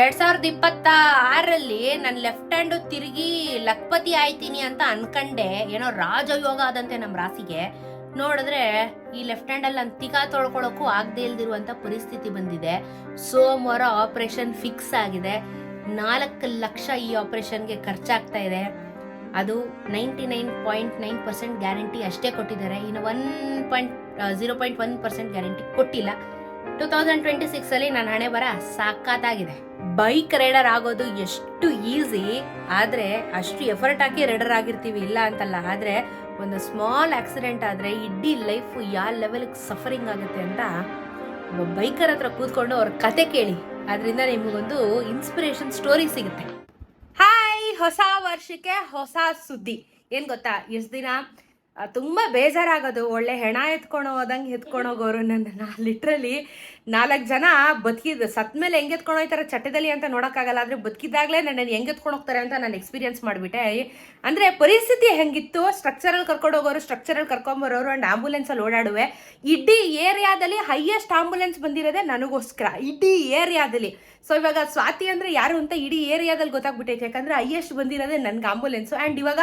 ಎರಡ್ ಸಾವಿರದ ಇಪ್ಪತ್ತ ಆರಲ್ಲಿ ನನ್ನ ಲೆಫ್ಟ್ ಹ್ಯಾಂಡ್ ತಿರುಗಿ ಲಖಪತಿ ಆಯ್ತೀನಿ ಅಂತ ಅನ್ಕಂಡೆ. ಏನೋ ರಾಜಯೋಗ ಆದಂತೆ ನಮ್ಮ ರಾಸಿಗೆ ನೋಡಿದ್ರೆ ಈ ಲೆಫ್ಟ್ ಹ್ಯಾಂಡ್ ಅಲ್ಲಿ ತಿಕಾ ತೊಳ್ಕೊಳ್ಳೋಕ್ಕೂ ಆಗದೆ ಇಲ್ದಿರುವಂತ ಪರಿಸ್ಥಿತಿ ಬಂದಿದೆ. ಸೋಮವಾರ ಆಪರೇಷನ್ ಫಿಕ್ಸ್ ಆಗಿದೆ. ನಾಲ್ಕು ಲಕ್ಷ ಈ ಆಪರೇಷನ್ಗೆ ಖರ್ಚಾಗ್ತಾ ಇದೆ. ಅದು ninety nine point nine percent guarantee ಅಷ್ಟೇ ಕೊಟ್ಟಿದ್ದಾರೆ. ಇನ್ನು one point zero point one percent guarantee ಕೊಟ್ಟಿಲ್ಲ. ಟೂ ತೌಸಂಡ್ ಟ್ವೆಂಟಿ ಸಿಕ್ಸ್ ಅಲ್ಲಿ ನನ್ನ ಹಣೆ ಬರ ಸಾಕಾತಾಗಿದೆ. ಬೈಕ್ ರೈಡರ್ ಆಗೋದು ಎಷ್ಟು ಈಸಿ ಆದ್ರೆ ಅಷ್ಟು ಎಫರ್ಟ್ ಹಾಕಿ ರೈಡರ್ ಆಗಿರ್ತೀವಿ, ಇಲ್ಲ ಅಂತಲ್ಲ. ಆದ್ರೆ ಒಂದು ಸ್ಮಾಲ್ ಆಕ್ಸಿಡೆಂಟ್ ಆದ್ರೆ ಇಡೀ ಲೈಫ್ ಯಾವ ಲೆವೆಲ್ಗೆ ಸಫರಿಂಗ್ ಆಗುತ್ತೆ ಅಂತ ಬೈಕರ್ ಹತ್ರ ಕೂತ್ಕೊಂಡು ಅವ್ರ ಕತೆ ಕೇಳಿ. ಅದರಿಂದ ನಿಮಗೊಂದು ಇನ್ಸ್ಪಿರೇಷನ್ ಸ್ಟೋರಿ ಸಿಗುತ್ತೆ. ಹಾಯ್ ಹೊಸ ವರ್ಷಕ್ಕೆ ಹೊಸ ಸುದ್ದಿ. ಏನ್ ಗೊತ್ತಾ? ಎಷ್ಟು ದಿನ ತುಂಬಾ ಬೇಜಾರಾಗೋದು. ಒಳ್ಳೆ ಹೆಣ ಎತ್ಕೊಂಡು ಹೋದಂಗೆ ಎತ್ಕೊಂಡು ಹೋಗೋರು ನನ್ನ ಲಿಟ್ರಲಿ ನಾಲ್ಕು ಜನ ಬದುಕಿದ್ ಸತ್ ಮೇಲೆ ಹೆಂಗೆ ಎತ್ಕೊಂಡು ಹೋಗ್ತಾರೆ ಚಟ್ಟದಲ್ಲಿ ಅಂತ ನೋಡೋಕ್ಕಾಗಲ್ಲ. ಆದರೆ ಬದುಕಿದಾಗಲೇ ನನ್ನನ್ನು ಹೆಂಗೆ ಎತ್ಕೊಂಡು ಹೋಗ್ತಾರೆ ಅಂತ ನಾನು ಎಕ್ಸ್ಪೀರಿಯನ್ಸ್ ಮಾಡಿಬಿಟ್ಟೆ. ಅಂದರೆ ಪರಿಸ್ಥಿತಿ ಹೆಂಗಿತ್ತು? ಸ್ಟ್ರಕ್ಚರಲ್ಲಿ ಕರ್ಕೊಂಡು ಹೋಗೋರು ಸ್ಟ್ರಕ್ಚರಲ್ಲಿ ಕರ್ಕೊಂಬರೋರು ಆ್ಯಂಡ್ ಆಂಬುಲೆನ್ಸಲ್ಲಿ ಓಡಾಡುವೆ. ಇಡೀ ಏರಿಯಾದಲ್ಲಿ ಹೈಯೆಸ್ಟ್ ಆಂಬುಲೆನ್ಸ್ ಬಂದಿರೋದೆ ನನಗೋಸ್ಕರ. ಇಡೀ ಏರಿಯಾದಲ್ಲಿ. ಸೊ ಇವಾಗ ಸ್ವಾತಿ ಅಂದರೆ ಯಾರು ಅಂತ ಇಡೀ ಏರಿಯಾದಲ್ಲಿ ಗೊತ್ತಾಗ್ಬಿಟ್ಟೈತೆ. ಯಾಕಂದರೆ ಹೈಯೆಸ್ಟ್ ಬಂದಿರೋದೇ ನನಗೆ ಆಂಬುಲೆನ್ಸು ಆ್ಯಂಡ್ ಇವಾಗ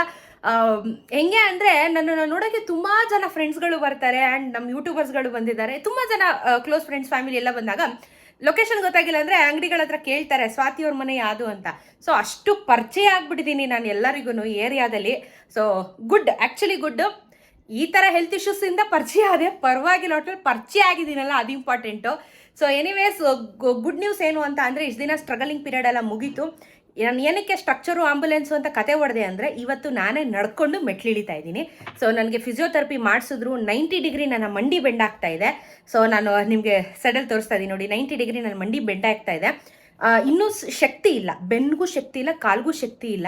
ಹೆಂಗೆ ಅಂದರೆ ನನ್ನನ್ನು ನೋಡೋಕ್ಕೆ ತುಂಬ ಜನ ಫ್ರೆಂಡ್ಸ್ಗಳು ಬರ್ತಾರೆ ಆ್ಯಂಡ್ ನಮ್ಮ ಯೂಟ್ಯೂಬರ್ಸ್ಗಳು ಬಂದಿದ್ದಾರೆ. ತುಂಬ ಜನ ಕ್ಲೋಸ್ ಫ್ರೆಂಡ್ಸ್ ಫ್ಯಾಮಿಲಿ ಎಲ್ಲ ಬಂದಾಗ ಲೊಕೇಶನ್ ಗೊತ್ತಾಗಿಲ್ಲ ಅಂದರೆ ಅಂಗಡಿಗಳ ಹತ್ರ ಕೇಳ್ತಾರೆ, ಸ್ವಾತಿ ಅವ್ರ ಮನೆ ಯಾವುದು ಅಂತ. ಸೊ ಅಷ್ಟು ಪರಿಚಯ ಆಗ್ಬಿಟ್ಟಿದ್ದೀನಿ ನಾನು ಎಲ್ಲರಿಗೂ ಏರಿಯಾದಲ್ಲಿ. ಸೊ ಗುಡ್ ಆ್ಯಕ್ಚುಲಿ ಗುಡ್ ಈ ಥರ ಹೆಲ್ತ್ ಇಶ್ಯೂಸಿಂದ ಪರಿಚಯ ಅದೇ ಪರವಾಗಿಲ್ಲ ಒಟ್ಟು ಪರಿಚಯ ಆಗಿದ್ದೀನಲ್ಲ, ಅದು important so anyways good news ಏನು ಅಂತ ಅಂದರೆ, ಇಷ್ಟು ದಿನ ಸ್ಟ್ರಗಲಿಂಗ್ ಪೀರಿಯಡ್ ಎಲ್ಲ ಮುಗೀತು. ನಾನು ಏನಕ್ಕೆ ಸ್ಟ್ರಕ್ಚರು ಆಂಬುಲೆನ್ಸು ಅಂತ ಕತೆ ಹೊಡೆದೆ ಅಂದರೆ ಇವತ್ತು ನಾನೇ ನಡ್ಕೊಂಡು ಮೆಟ್ಲಿಳಿತಾ ಇದ್ದೀನಿ. ಸೊ ನನಗೆ ಫಿಸಿಯೋಥೆರಪಿ ಮಾಡಿಸಿದ್ರು ನೈಂಟಿ ಡಿಗ್ರಿ ನನ್ನ ಮಂಡಿ ಬೆಂಡ್ ಆಗ್ತಾ ಇದೆ. ಸೊ ನಾನು ನಿಮಗೆ ಸೆಡಲ್ ತೋರಿಸ್ತಾ ಇದ್ದೀನಿ ನೋಡಿ ನೈಂಟಿ ಡಿಗ್ರಿ ನನ್ನ ಮಂಡಿ ಬೆಂಡ್ ಆಗ್ತಾ ಇದೆ. ಇನ್ನೂ ಶಕ್ತಿ ಇಲ್ಲ. ಬೆನ್ನಿಗೂ ಶಕ್ತಿ ಇಲ್ಲ, ಕಾಲ್ಗೂ ಶಕ್ತಿ ಇಲ್ಲ.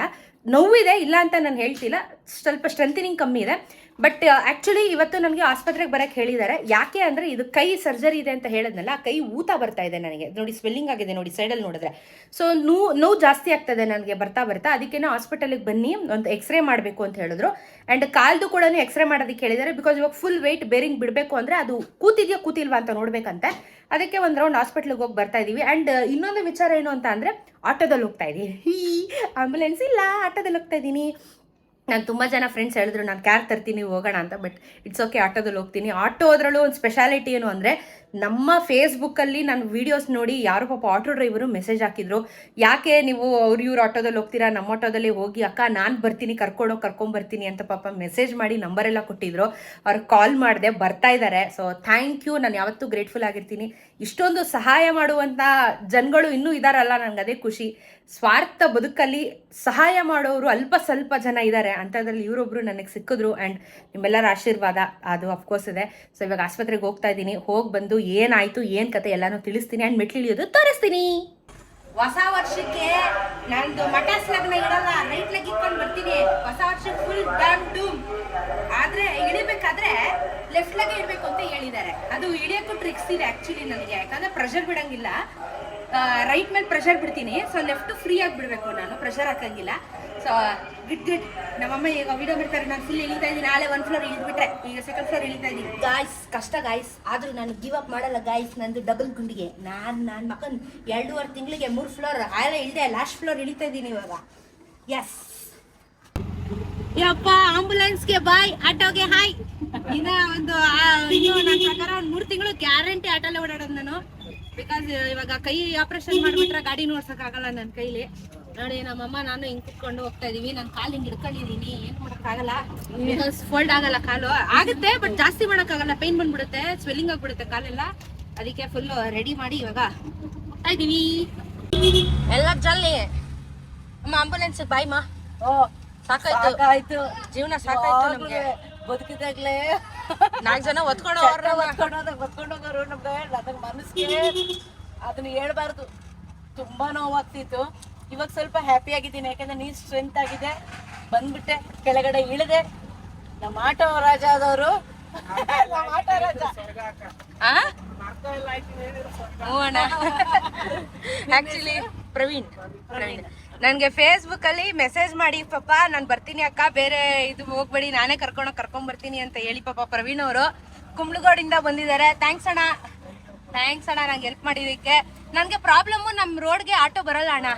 ನೋವಿದೆ ಇಲ್ಲ ಅಂತ ನಾನು ಹೇಳ್ತಿಲ್ಲ. ಸ್ವಲ್ಪ ಸ್ಟ್ರೆಂಥನಿಂಗ್ ಕಮ್ಮಿ ಇದೆ. ಬಟ್ ಆ್ಯಕ್ಚುಲಿ ಇವತ್ತು ನನಗೆ ಆಸ್ಪತ್ರೆಗೆ ಬರೋಕ್ಕೆ ಹೇಳಿದ್ದಾರೆ ಯಾಕೆ ಅಂದರೆ ಇದು ಕೈ ಸರ್ಜರಿ ಇದೆ ಅಂತ ಹೇಳಿದ್ನಲ್ಲ, ಆ ಕೈ ಊತ ಬರ್ತಾ ಇದೆ ನನಗೆ. ನೋಡಿ ಸ್ವೆಲ್ಲಿಂಗ್ ಆಗಿದೆ ನೋಡಿ ಸೈಡಲ್ಲಿ ನೋಡಿದ್ರೆ. ಸೊ ನೋವು ನೋವು ಜಾಸ್ತಿ ಆಗ್ತದೆ ನನಗೆ ಬರ್ತಾ ಬರ್ತಾ. ಅದಕ್ಕೇನೋ ಹಾಸ್ಪಿಟಲಿಗೆ ಬನ್ನಿ, ಒಂದು ಎಕ್ಸ್ರೇ ಮಾಡಬೇಕು ಅಂತ ಹೇಳಿದ್ರು. ಆ್ಯಂಡ್ ಕಾಲ್ದು ಕೂಡ ಎಕ್ಸ್ರೇ ಮಾಡೋದಕ್ಕೆ ಹೇಳಿದ್ದಾರೆ ಬಿಕಾಸ್ ಇವಾಗ ಫುಲ್ ವೆಯ್ಟ್ ಬೇರಿಂಗ್ ಬಿಡಬೇಕು ಅಂದರೆ ಅದು ಕೂತಿದೆಯಾ ಕೂತಿಲ್ವಾ ಅಂತ ನೋಡಬೇಕಂತೆ. ಅದಕ್ಕೆ ಒಂದು ರೌಂಡ್ ಹಾಸ್ಪಿಟ್ಲಿಗೆ ಹೋಗಿ ಬರ್ತಾ ಇದ್ದೀವಿ ಆ್ಯಂಡ್ ಇನ್ನೊಂದು ವಿಚಾರ ಏನು ಅಂತ ಅಂದರೆ, ಆಟೋದಲ್ಲಿ ಹೋಗ್ತಾ ಇದ್ದೀನಿ ಆಂಬುಲೆನ್ಸ್ ಇಲ್ಲ, ಆಟೋದಲ್ಲಿ ಹೋಗ್ತಾ ಇದ್ದೀನಿ ನಾನು ತುಂಬ ಜನ ಫ್ರೆಂಡ್ಸ್ ಹೇಳಿದ್ರು, ನಾನು ಕ್ಯಾರ್ ತರ್ತೀನಿ, ಹೋಗೋಣ ಅಂತ ಬಟ್ ಇಟ್ಸ್ ಓಕೆ ಆಟೋದಲ್ಲಿ ಹೋಗ್ತೀನಿ. ಆಟೋ ಅದರಲ್ಲೂ ಒಂದು ಸ್ಪೆಷಾಲಿಟಿ ಏನು ಅಂದರೆ ನಮ್ಮ ಫೇಸ್ಬುಕ್ಕಲ್ಲಿ ನಾನು ವೀಡಿಯೋಸ್ ನೋಡಿ ಯಾರೋ ಪಾಪ ಆಟೋ ಡ್ರೈವರು ಮೆಸೇಜ್ ಹಾಕಿದ್ರು. ಯಾಕೆ ನೀವು ಅವ್ರು ಇವ್ರ ಆಟೋದಲ್ಲಿ ಹೋಗ್ತೀರಾ, ನಮ್ಮ ಆಟೋದಲ್ಲಿ ಹೋಗಿ, ಅಕ್ಕ, ನಾನು ಬರ್ತೀನಿ, ಕರ್ಕೊಂಡು, ಕರ್ಕೊಂಬರ್ತೀನಿ ಅಂತ ಪಾಪ ಮೆಸೇಜ್ ಮಾಡಿ ನಂಬರೆಲ್ಲ ಕೊಟ್ಟಿದ್ರು. ಅವ್ರು ಕಾಲ್ ಮಾಡಿದೆ, ಬರ್ತಾ ಇದ್ದಾರೆ ಸೊ ಥ್ಯಾಂಕ್ ಯು ನಾನು ಯಾವತ್ತೂ ಗ್ರೇಟ್ಫುಲ್ ಆಗಿರ್ತೀನಿ. ಇಷ್ಟೊಂದು ಸಹಾಯ ಮಾಡುವಂಥ ಜನಗಳು ಇನ್ನೂ ಇದಾರಲ್ಲ, ನನಗೆ ಅದೇ ಖುಷಿ. ಸ್ವಾರ್ಥ ಬದುಕಲ್ಲಿ ಸಹಾಯ ಮಾಡೋರು ಅಲ್ಪ ಸ್ವಲ್ಪ ಜನ ಇದ್ದಾರೆ ಅಂಥದ್ರಲ್ಲಿ ಇವರೊಬ್ರು ನನಗೆ ಸಿಕ್ಕಿದ್ರು. ಆ್ಯಂಡ್ ನಿಮ್ಮೆಲ್ಲರ ಆಶೀರ್ವಾದ, ಅದು ಅಫ್ಕೋರ್ಸ್ ಇದೆ. ಸೊ ಇವಾಗ ಆಸ್ಪತ್ರೆಗೆ ಹೋಗ್ತಾ ಇದ್ದೀನಿ. ಹೋಗಿ ಬಂದು ಏನಾಯ್ತು, ಏನು ಕತೆ ಎಲ್ಲಾನು ತಿಳಿಸ್ತೀನಿ ಆ್ಯಂಡ್ ಮೆಟ್ಲಿಳಿಯೋದು ತೋರಿಸ್ತೀನಿ. ಹೊಸ ವರ್ಷಕ್ಕೆ ನಂದು ಮಟಾಸ್ ಲಗ್ನ ಇಡಲ್ಲ ನೈಟ್ ಲೆಗ್ ಇಟ್ಕೊಂಡು ಬರ್ತೀನಿ. ಹೊಸ ವರ್ಷಕ್ಕೆ ಫುಲ್ ಡನ್ ಡೂಮ್ ಆದ್ರೆ ಇಳಿಬೇಕಾದ್ರೆ ಲೆಫ್ಟ್ ಲೆಗ್ ಇಡಬೇಕು ಅಂತ ಹೇಳಿದ್ದಾರೆ. ಅದು ಇಳಿಯೋಕ್ಕೂ ಟ್ರಿಕ್ಸ್ ಇದೆ ಆಕ್ಚುಲಿ ನನಗೆ. ಯಾಕಂದ್ರೆ ಪ್ರೆಷರ್ ಬಿಡಂಗಿಲ್ಲ. ರೈಟ್ ಮೇಲೆ ಪ್ರೆಷರ್ ಬಿಡ್ತೀನಿ. ಸೊ ಲೆಫ್ಟ್ ಫ್ರೀ ಆಗಿ ಬಿಡಬೇಕು ನಾನು. ಪ್ರೆಷರ್ ಹಾಕಂಗಿಲ್ಲ. ಸೊ ಗಿಟ್ ಗಿಟ್ ನಮ್ಮಮ್ಮ ಈಗ ವಿಡಿಯೋ ಬಿಡ್ತಾರೆ. ನಾನು ಫುಲ್ ಇಳಿತಾ ಇದ್ದೀನಿ. ನಾಳೆ ಒಂದು ಫ್ಲೋರ್ ಇಳಿದ್ಬಿಟ್ರೆ ಈಗ ಸೆಕೆಂಡ್ ಫ್ಲೋರ್ ಇಳಿತಾ ಇದ್ದೀನಿ. ಗಾಯ್ಸ್ ಕಷ್ಟ ಗಾಯ್ಸ್ ಆದ್ರೂ ನಾನು ಗಿವ್ ಅಪ್ ಮಾಡಲ್ಲ ಗಾಯ್ಸ್ ನಂದು ಡಬಲ್ ಗುಂಡಿಗೆ. ನಾನು ನನ್ನ ಮಕ್ಕನ್ ಎರಡೂವರೆ ತಿಂಗಳಿಗೆ ಮೂರು ಫ್ಲೋರ್ ಆಯಲ್ಲ ಇಳಿದೆ ಲಾಸ್ಟ್ ಫ್ಲೋರ್ ಇಳಿತಾ ಇದ್ದೀನಿ ಇವಾಗ. ಎಸ್ ಯಪ್ಪ ಆಂಬುಲೆನ್ಸ್ಗೆ ಬಾಯ್ ಆಟೋಗೆ ಹಾಯ್ ಇನ್ನ ಒಂದು ನನ್ನ ಪ್ರಕಾರ ಒಂದು ಮೂರು ತಿಂಗಳು ಗ್ಯಾರಂಟಿ ಆಟೋಲ್ಲೇ ಓಡಾಡೋದು ನಾನು. ಬಿಕಾಸ್ ಇವಾಗ ಕೈ ಆಪರೇಷನ್ ಮಾಡ್ಬಿಟ್ರೆ ಗಾಡಿ ನೋಡ್ಸಕ್ ಆಗಲ್ಲ ನನ್ನ ಕೈಲಿ. ನೋಡಿ ನಮ್ಮಮ್ಮ ನಾನು ಹಿಂಗ್ ಕುತ್ಕೊಂಡು ಹೋಗ್ತಾ ಇದೀವಿ. ನನ್ ಕಾಲು ಹಿಂಗ್ ಹಿಡ್ಕೊಂಡಿದೀನಿ. ಏನ್ ಮಾಡಕ್ಕಾಗಲ್ಲ? ಬಿಕಾಸ್ ಫೋಲ್ಡ್ ಆಗಲ್ಲ ಕಾಲು. ಆಗುತ್ತೆ ಬಟ್ ಜಾಸ್ತಿ ಮಾಡಕ್ಕಾಗಲ್ಲ. ಪೈನ್ ಬಂದ್ಬಿಡುತ್ತೆ ಸ್ವೆಲ್ಲಿಂಗ್ ಆಗ್ಬಿಡುತ್ತೆ ಕಾಲೆಲ್ಲ. ಅದಕ್ಕೆ ಫುಲ್ ರೆಡಿ ಮಾಡಿ ಇವಾಗ ಹೋಗ್ತಾ ಇದೀವಿ. ಎಲ್ಲ ಜಲ್ಲಿ. ಅಮ್ಮ ಆಂಬುಲೆನ್ಸ್ ಬಾಯ್ ಮಾ. ಸಾಕಾಯ್ತು. ಜೀವನ ಸಾಕಾಯ್ತು ನಮ್ಗೆ. ಬದುಕಿದಾಗ್ಲೇ. ನಾಲ್ಕು ಜನ ಒತ್ಕೊಂಡು ಒತ್ಕೊಂಡೋದಾಗ ಒತ್ಕೊಂಡೋಗೋರು ನಮ್ಗೆ. ಅದನ್ ಮನಸ್ಸಿಗೆ ಅದನ್ನ ಹೇಳ್ಬಾರ್ದು. ತುಂಬಾ ನೋವಾಗ್ತಿತ್ತು. ಇವಾಗ ಸ್ವಲ್ಪ ಹ್ಯಾಪಿ ಆಗಿದ್ದೀನಿ, ಯಾಕಂದ್ರೆ ನೀನ್ ಸ್ಟ್ರೆಂತ್ ಆಗಿದೆ. ಬಂದ್ಬಿಟ್ಟೆ, ಕೆಳಗಡೆ ಇಳಿದೆ. ನಮ್ಮ ಆಟೋ ರಾಜ ಆದವರು. ಆಟೋ ರಾಜ. ಆಕ್ಚುಲಿ ಪ್ರವೀಣ್. ಪ್ರವೀಣ್. ನನ್ಗೆ ಫೇಸ್ಬುಕ್ ಅಲ್ಲಿ ಮೆಸೇಜ್ ಮಾಡಿ ಪಾಪ ನಾನು ಬರ್ತೀನಿ ಅಕ್ಕ, ಬೇರೆ ಇದು ಹೋಗ್ಬೇಡಿ, ನಾನೇ ಕರ್ಕೊಂಡು ಕರ್ಕೊಂಡ್ ಬರ್ತೀನಿ ಅಂತ ಹೇಳಿ, ಪಾಪ ಪ್ರವೀಣ್ ಅವರು ಕುಂಬ್ಳಗೋಡಿಂದ ಬಂದಿದ್ದಾರೆ. ಥ್ಯಾಂಕ್ಸ್ ಅಣ್ಣ. ಥ್ಯಾಂಕ್ಸ್ ಅಣ್ಣ ನಂಗೆ ಹೆಲ್ಪ್ ಮಾಡಿದಕ್ಕೆ ನನಗೆ ಪ್ರಾಬ್ಲಮ್ಮು ನಮ್ಮ ರೋಡ್ಗೆ ಆಟೋ ಬರಲ್ಲ ಅಣ್ಣ.